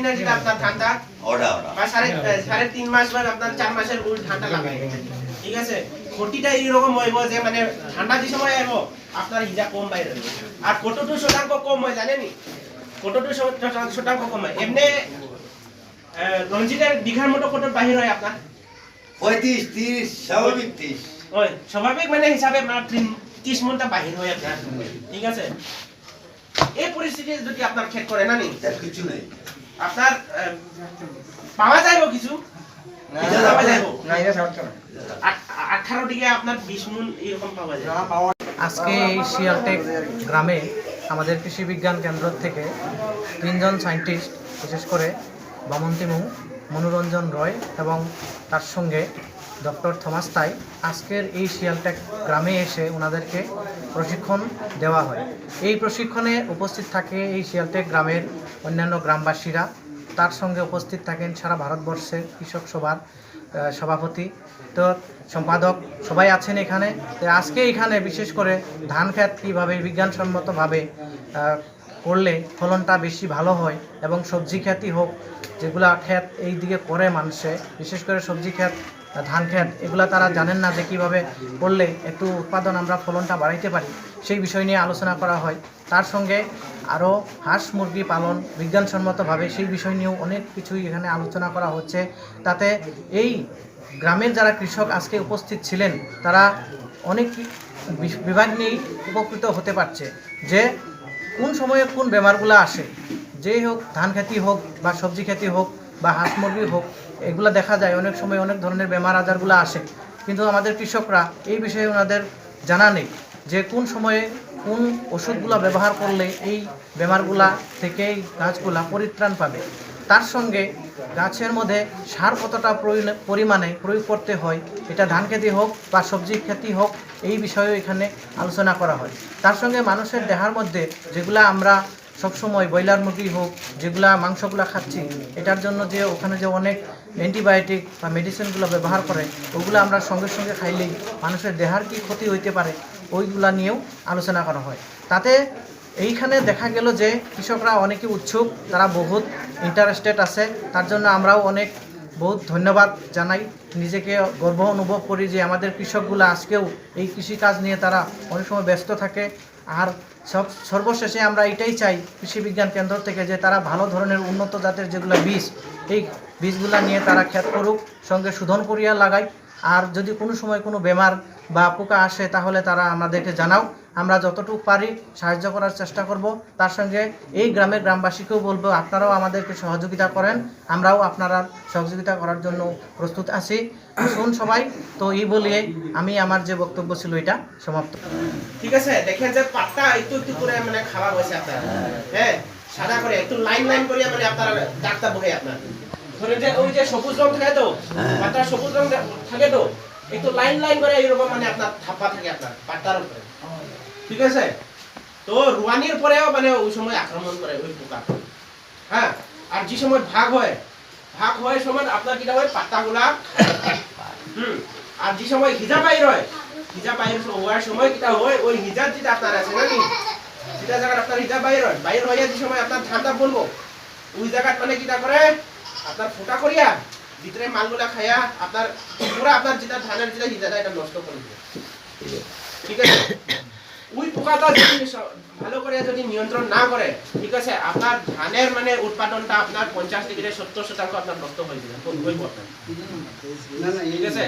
সিজনে যেটা আপনার ধানটা ওটা ওটা। বা সাড়ে সাড়ে তিন মাস বা আপনার চার মাসের উল ধানটা লাগাই ঠিক আছে? ক্ষতিটা এইরকম হইব যে মানে ঠান্ডা যে সময় আইব আপনার হিজা কম বাইরে আর কতটু শতাংশ কম হয় জানেনি কতটু শতাংশ- কম হয়? এমনি রঞ্জিতের বিঘার মতো কত বাহির হয় আপনার? পঁয়ত্রিশ তিরিশ স্বাভাবিক তিরিশ। ওই স্বাভাবিক মানে হিসাবে আপনার ত্রিশ- মনটা বাহির হয় আপনার। ঠিক আছে? এই পরিস্থিতি যদি আপনার খেত করে না নি? কিছু নেই। আপনার পাওয়া যাইব কিছু? কিছু পাওয়া যাইব? আট- আঠারো দিকে আপনার বিশ এরকম পাওয়া যায় আজকে এই শিয়ালটেক গ্রামে আমাদের কৃষি বিজ্ঞান কেন্দ্র থেকে তিনজন সায়েন্টিস্ট বিশেষ করে বামন্তী মু মনোরঞ্জন রয় এবং তার সঙ্গে ডক্টর থমাস তাই আজকের এই শিয়ালটেক গ্রামে এসে ওনাদেরকে প্রশিক্ষণ দেওয়া হয়। এই প্রশিক্ষণে উপস্থিত থাকে এই শিয়ালটেক গ্রামের অন্যান্য গ্রামবাসীরা তার সঙ্গে উপস্থিত থাকেন সারা ভারতবর্ষের কৃষক সভার সভাপতি। তো সম্পাদক সবাই আছেন এখানে। আজকে এখানে বিশেষ করে ধান খেত কীভাবে বিজ্ঞানসম্মতভাবে করলে ফলনটা বেশি ভালো হয় এবং সবজি খেতই হোক যেগুলা ক্ষেত এই দিকে করে মানুষে বিশেষ করে সবজি আহ, ধান ক্ষেত, এগুলো তারা জানেন না যে কীভাবে করলে একটু উৎপাদন আমরা ফলনটা বাড়াইতে পারি। সেই বিষয় নিয়ে আলোচনা করা হয়। তার সঙ্গে আরও হাঁস মুরগি পালন বিজ্ঞানসম্মতভাবে সেই বিষয় নিয়েও অনেক কিছুই এখানে আলোচনা করা হচ্ছে। তাতে এই গ্রামের যারা কৃষক আজকে উপস্থিত ছিলেন, তারা অনেক বিভাগ নিয়েই উপকৃত হতে পারছে যে কোন সময়ে কোন বেমারগুলো আসে। যেই হোক ধান খেতি হোক বা সবজি খেতি হোক বা হাঁস মুরগি হোক এগুলো দেখা যায়। অনেক সময় অনেক ধরনের বেমার আজারগুলো আসে। কিন্তু আমাদের কৃষকরা এই বিষয়ে ওনাদের জানা নেই যে কোন সময়ে কোন ওষুধগুলো ব্যবহার করলে এই বেমারগুলা থেকে এই গাছগুলা পরিত্রাণ পাবে। তার সঙ্গে গাছের মধ্যে সার কতটা পরিমাণে প্রয়োগ করতে হয়, এটা ধান খেতি হোক বা সবজি খেতি হোক, এই বিষয়েও এখানে আলোচনা করা হয়। তার সঙ্গে মানুষের দেহার মধ্যে যেগুলা আমরা সবসময় ব্রয়লার মুরগি হোক, যেগুলা, মাংসগুলো খাচ্ছি, এটার জন্য যে ওখানে যে অনেক অ্যান্টিবায়োটিক বা মেডিসিনগুলো ব্যবহার করে, ওগুলো আমরা সঙ্গে সঙ্গে খাইলেই মানুষের দেহার কি ক্ষতি হইতে পারে, ওইগুলা নিয়েও আলোচনা করা হয়। তাতে এইখানে দেখা গেল যে কৃষকরা অনেকে উৎসুক, তারা বহুত ইন্টারেস্টেড আছে, তার জন্য আমরাও অনেক বহুত ধন্যবাদ জানাই। নিজেকে গর্ব অনুভব করি যে আমাদের কৃষকগুলো আজকেও এই কৃষিকাজ নিয়ে তারা অনেক সময় ব্যস্ত থাকে। আর সব, সর্বশেষে আমরা এটাই চাই কৃষি বিজ্ঞান কেন্দ্র থেকে যে তারা ভালো ধরনের উন্নত জাতের যেগুলো বীজ, এই বীজগুলা নিয়ে তারা ক্ষেত করুক, সঙ্গে শোধন করিয়া লাগাই। আর যদি কোনো সময় কোনো বেমার বা পোকা আসে তাহলে তারা আমাদেরকে জানাও। আমরা যতটুকু পারি সাহায্য করার চেষ্টা করব। তার সঙ্গে এই গ্রামের গ্রামবাসীকেও বলব আপনারাও আমাদেরকে সহযোগিতা করেন। আমরাও আপনারা সহযোগিতা করার জন্য প্রস্তুত আছি। শুন সবাই তো এই বলিয়ে আমি আমার যে বক্তব্য ছিল এটা সমাপ্ত ঠিক আছে দেখেন যে পাতা একটু একটু করে মানে খাওয়া হয়েছে আপনার। হ্যাঁ সাদা করে একটু লাইন লাইন করে মানে আপনার ডাক্তার বহে আপনার। ধরেন যে ওই যে সবুজ রং থাকে তো হ্যাঁ। পাতা সবুজ রং থাকে তো একটু লাইন লাইন করে এরকম মানে আপনার থাপ্পা থাকে আপনার পাতার উপরে। ঠিক আছে? তো রুয়ানির পরেও মানে ওই সময় আক্রমণ করে ওই পোকা হ্যাঁ আর যে সময় ভাগ হয় ভাগ হয় সময় আপনার কিটা হয়? পাতাগুলা। হুম আর যে সময় হিজা বাইর হয় হিজা বাইর হওয়ার সময় কিটা হয়? ওই হিজার যেটা আপনার আছে, না নি? যেটা জায়গায় আপনার হিজা বাইর হয়। বাইর হয়ে যে সময় আপনার ধানটা বলব ওই জায়গাত মানে কিটা করে আপনার ফোটা করিয়া ভিতরে মালগুলা খাইয়া আপনার পুরা আপনার যেটা ধানের যেটা হিজাটা এটা নষ্ট করে ঠিক আছে? পোকাটা যদি ভালো করে যদি নিয়ন্ত্রণ না করে ঠিক আছে আপনার ধানের মানে উৎপাদনটা আপনার পঞ্চাশ ডিগ্রি সত্তর শতাংশ আপনার নষ্ট হয়ে যাবে ঠিক আছে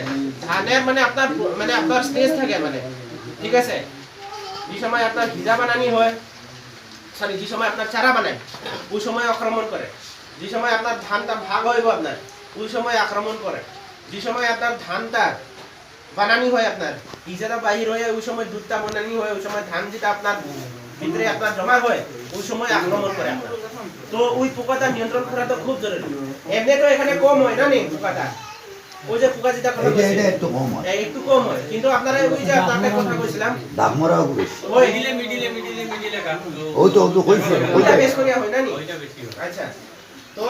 ধানের মানে আপনার মানে আপনার স্টেজ থাকে মানে। ঠিক আছে, যে সময় আপনার ভিজা বানানি হয় সরি যে সময় আপনার চারা বানায়, ওই সময় আক্রমণ করে যে সময় আপনার ধানটা ভাগ হইব আপনার ওই সময় আক্রমণ করে যে সময় আপনার ধানটা বানানি হয় আপনার। ভিজাটা বাহির হয়ে ওই সময় দুধটা বানানি হয় ওই সময় ধান যেটা আপনার ভিতরে আপনার জমা হয় ওই সময় আক্রমণ করে আপনার। তো ওই পোকাটা নিয়ন্ত্রণ করা তো খুব জরুরি। এমনি তো এখানে কম হয় না নেই পোকাটা? ওই যে পোকা যেটা কথা এটা এটা একটু কম হয়। একটু কম হয়। কিন্তু আপনারা ওই যে আপনাকে কথা বলছিলাম দাগ মরাও বেশি। ওই মিডিলে মিডিলে মিডিলে মিডিলে কাটলো ওই তো ওই তো কইছে ওইটা ওইটা হয় না নি? ওইটা বেশি হয়। আচ্ছা। তো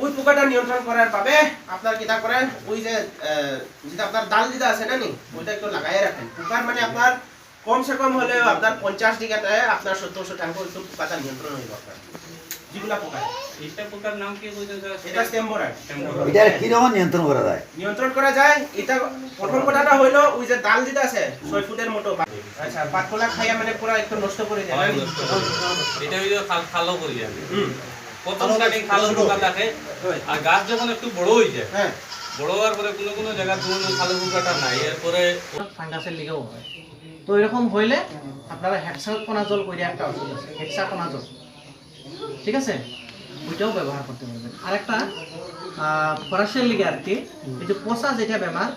ওই পোকাটা নিয়ন্ত্রণ করার বাবে আপনার কিটা করেন ওই যে যেটা আপনার ডাল যেটা আছে না নি ওইটা একটু লাগাই রাখেন। পোকার মানে আপনার কমসে কম হলেও আপনার পঞ্চাশ ডিগ্রিতে আপনার সত্তর শতাংশ একটু পোকাটা নিয়ন্ত্রণ হইব আপনার। যেগুলা পোকা। এইটা পোকার নাম কি কইছেন এটা স্টেম্বোরাইড এটা কীরকম নিয়ন্ত্রণ করা যায়? নিয়ন্ত্রণ করা যায় এটা প্রথম কথাটা ওই যে ডাল যেটা আছে ছয় ফুটের মতো বা- আচ্ছা পাতকলা খাইয়া মানে পুরা একটু নষ্ট করে যায়। এটা হইল খাল খালো করি যাবে হুম, প্রথম স্টার্টিং খালো পোকা থাকে আর গাছ যখন একটু বড় হয়ে যায় হ্যাঁ। বড় হওয়ার পরে কোনো কোনো জায়গা পোকাটা নাই। এরপরে ফাঙ্গাসের লিগেও হয়। তো এরকম হইলে আপনারা হেক্সাকোনাজল করে একটা ওষুধ আছে। হেক্সাকোনাজল। ঠিক আছে? ওইটাও ব্যবহার করতে পারবেন। আর একটা ফরাসের লিগে আর কি এই যে পচা যেটা বেমার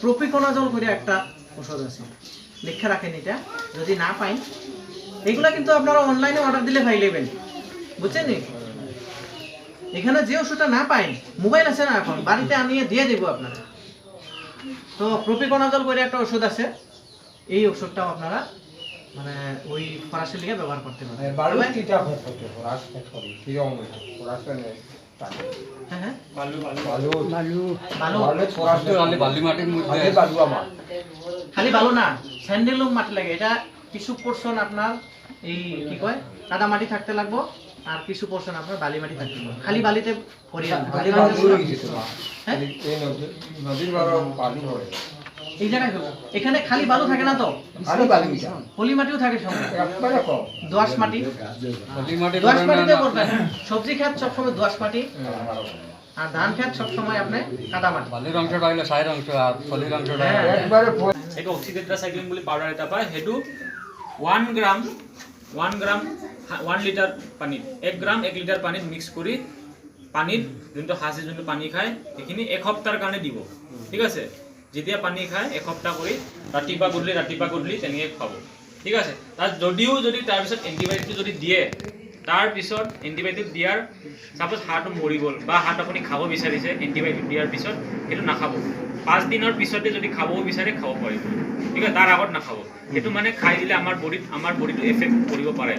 প্রপিকোনাজল করে একটা ওষুধ আছে। লিখে রাখেন এটা। যদি না পাই এগুলা কিন্তু আপনারা অনলাইনে অর্ডার দিলে পাই নেবেন। বুঝছেন এখানে যে ওষুধটা না পাই মোবাইল আছে না এখন বাড়িতে আনিয়ে দিয়ে দেবো আপনারা তো প্রপিকোনাজল করে একটা ওষুধ আছে এই ওষুধটাও আপনারা মানে ওই ফরাসি লিগে ব্যবহার করতে পারেন। হ্যাঁ হ্যাঁ খালি বালি। না স্যান্ডেলুম মাটি লাগে। এটা কিছু পোর্শন আপনার এই কি কয় কাদা মাটি থাকতে লাগবো। আর কিছু পোর্শন আপনার বালি মাটি থাকতে খালি বালিতে হয়ে? হ্যাঁ? এই হয় জায়গায় এখানে খালি বালু থাকে না তো? পলি মাটিও থাকে সঙ্গে দোয়াশ মাটি? দোয়াশ মাটিতে করবেন সবজি খেত সবসময় দোয়াশ মাটি। হুম। আর ধান খেত সবসময় আপনি কাদা মাটি। বালির অংশটা হইলে সাইড অংশ আর ফলির অংশটা হ্যাঁ। একবারে প- সেইটো অক্সিটেট্ৰাচাইক্লিন বুলি পাউডাৰ এটা পায়। সেইটো ওৱান গ্ৰাম ওৱান গ্ৰাম ওৱান লিটাৰ পানীত এক গ্ৰাম এক লিটাৰ পানীত মিক্স কৰি পানীত যোনটো সাঁচি যোনটো পানী খায়, সেইখিনি এসপ্তাহৰ কাৰণে দিব। ঠিক আছে? যেতিয়া পানী খায় এসপ্তাহ কৰি ৰাতিপুৱা গধূলি ৰাতিপুৱা গধূলি তেনেকৈ খুৱাব। ঠিক আছে? তাত যদিও যদি তাৰপিছত এণ্টিবায়'টিকটো যদি দিয়ে তাৰপিছত এণ্টিবায়'টিক দিয়াৰ চাপ'জ হাঁহটো মৰি গ'ল বা হাঁহটো আপুনি খাব বিচাৰিছে এণ্টিবায়'টিক দিয়াৰ পিছত সেইটো নাখাব। পাঁচ দিনৰ পিছতে যদি খাবও বিচাৰে, খাব পাৰিব। ঠিক আছে, তাৰ আগত নাখাব। সেইটো মানে খাই দিলে আমাৰ বডিত, আমাৰ বডিটো এফেক্ট কৰিব পাৰে।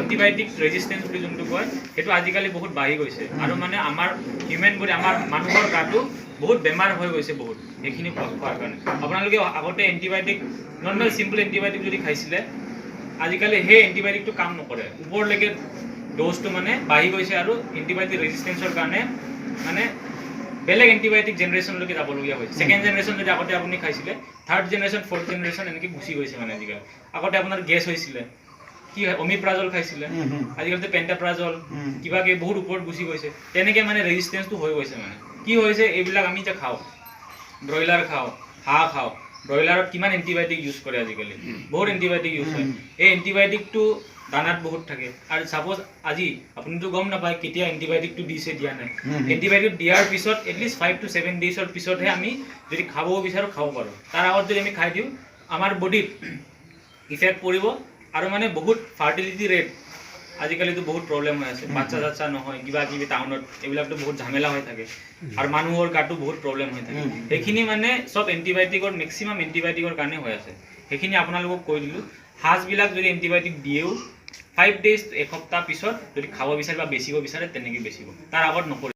এণ্টিবায়'টিক ৰেজিষ্টেঞ্চ বুলি যোনটো কয়, সেইটো আজিকালি বহুত বাঢ়ি গৈছে। আৰু মানে আমাৰ হিউমেন বডি আমাৰ মানুহৰ গাটো বহুত বেমাৰ হৈ গৈছে বহুত। সেইখিনি খোৱা- খোৱাৰ কাৰণে। আপোনালোকে আগতে এণ্টিবায়'টিক নৰ্মেল চিম্পল এণ্টিবায়'টিক যদি খাইছিলে আজিকালি সেই এণ্টিবায়'টিকটো কাম নকৰে। ওপৰলৈকে ড'জটো মানে বাঢ়ি গৈছে আৰু এণ্টিবায়'টিক ৰেজিষ্টেঞ্চৰ কাৰণে মানে বেলেগ এণ্টিবায়'টিক জেনেৰেশ্যনলৈকে যাবলগীয়া হৈছে ছেকেণ্ড জেনেৰেশ্যন যদি আগতে আপুনি খাইছিলে থাৰ্ড জেনেৰেশ্যন ফ'ৰ্থ জেনেৰেশ্যন এনেকৈ গুচি গৈছে মানে আজিকালি। আগতে আপোনাৰ গেছ হৈছিলে কি হয় অমিপ্ৰাজল খাইছিলে আজিকালিতো পেণ্টাপ্ৰাজল কিবা কিবি বহুত ওপৰত গুচি গৈছে। তেনেকৈ মানে ৰেজিষ্টেঞ্চটো হৈ গৈছে মানে। কি হৈছে এইবিলাক আমি যে খাওঁ। ব্ৰইলাৰ খাওঁ হাঁহ খাওঁ। ব্ৰইলাৰত কিমান এণ্টিবায়'টিক ইউজ কৰে আজিকালি। বহুত এণ্টিবায়'টিক ইউজ হয়। এই এণ্টিবায়'টিকটো দানাত বহুত থাকে। আৰু ছাপ'জ আজি আপুনিতো গম নাপায় কেতিয়া এণ্টিবায়'টিকটো দিছে দিয়া নাই। এণ্টিবায়'টিক দিয়াৰ পিছত at least five to seven ডেইজৰ পিছতহে আমি যদি খাব বিচাৰোঁ খাব পাৰোঁ। তাৰ আগত যদি আমি খাই দিওঁ আমাৰ বডিত ইফেক্ট পৰিব আৰু মানে বহুত ফাৰ্টিলিটি ৰেট আজিকালিতো বহুত প্ৰব্লেম হৈ আছে। বাচ্চা চাচ্চা নহয় কিবা কিবি টাউনত এইবিলাকতো বহুত ঝামেলা হৈ থাকে। আৰু মানুহৰ গাতো বহুত প্ৰব্লেম হৈ থাকে। সেইখিনি মানে চব এণ্টিবায়'টিকৰ মেক্সিমাম এণ্টিবায়'টিকৰ কাৰণে হৈ আছে। সেইখিনি আপোনালোকক কৈ দিলোঁ। সাজবিলাক যদি এণ্টিবায়'টিক দিয়েও ফাইভ ডেইজ এসপ্তাহ পিছত যদি খাব বিচাৰে বা বেচিব বিচাৰে তেনেকৈ বেচিব। তাৰ আগত নকৰিব।